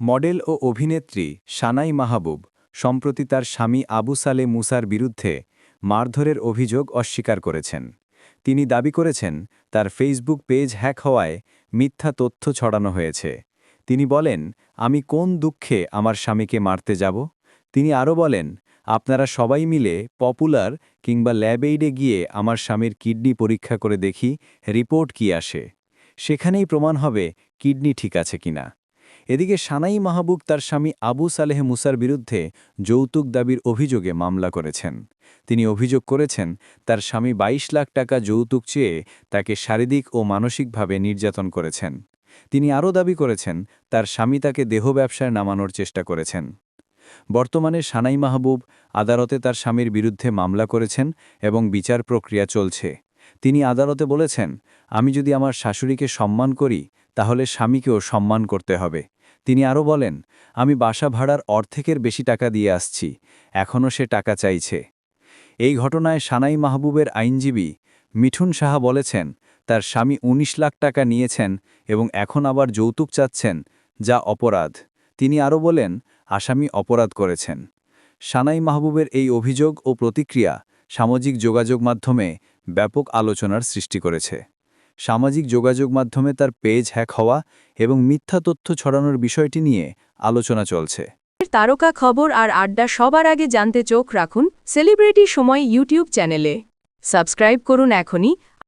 Model ও অভিনেত্রী সানাই মাহবুব, সম্প্রতি তার স্বামী আবু সালে মুসার বিরুদ্ধে মারধরের অভিযোগ অস্বীকার করেছেন। তিনি দাবি করেছেন, তার ফেসবুক পেজ হ্যাক হওয়ায় মিথ্যা তথ্য ছড়ানো হয়েছে। তিনি বলেন, আমি কোন দুঃখে আমার স্বামীকে মারতে যাব? তিনি আরও বলেন, আপনারা সবাই মিলে পপুলার কিংবা ল্যাবএইডে গিয়ে আমার স্বামীর কিডনি পরীক্ষা করে দেখি, রিপোর্ট কি আসে। সেখানেই প্রমাণ হবে কিডনি ঠিক আছে কিনা। এদিকে সানাই মাহবুব তার স্বামী আবু সালেহ মুসার বিরুদ্ধে যৌতুক দাবির অভিযোগে মামলা করেছেন। তিনি অভিযোগ করেছেন, তার স্বামী ২২ লাখ টাকা যৌতুক চেয়ে তাকে শারীরিক ও মানসিকভাবে নির্যাতন করেছেন। তিনি আরও দাবি করেছেন, তার স্বামী তাকে দেহ ব্যবসায় নামানোর চেষ্টা করেছেন। বর্তমানে সানাই মাহবুব আদালতে তার স্বামীর বিরুদ্ধে মামলা করেছেন এবং বিচার প্রক্রিয়া চলছে। তিনি আদালতে বলেছেন, আমি যদি আমার শাশুড়িকে সম্মান করি, তাহলে স্বামীকেও সম্মান করতে হবে। তিনি আরও বলেন, আমি বাসা ভাড়ার অর্ধেকের বেশি টাকা দিয়ে আসছি, এখনও সে টাকা চাইছে। এই ঘটনায় সানাই মাহবুবের আইনজীবী মিঠুন সাহা বলেছেন, তার স্বামী ১৯ লাখ টাকা নিয়েছেন এবং এখন আবার যৌতুক চাচ্ছেন, যা অপরাধ। তিনি আরও বলেন, আসামি অপরাধ করেছেন। সানাই মাহবুবের এই অভিযোগ ও প্রতিক্রিয়া সামাজিক যোগাযোগ মাধ্যমে ব্যাপক আলোচনার সৃষ্টি করেছে। সামাজিক যোগাযোগ মাধ্যমে তার পেজ হ্যাক হওয়া এবং মিথ্যা তথ্য ছড়ানোর বিষয়টি নিয়ে আলোচনা চলছে। তারকা খবর আর আড্ডা সবার আগে জানতে চোখ রাখুন সেলিব্রিটি সময় ইউটিউব চ্যানেলে। সাবস্ক্রাইব করুন এখনই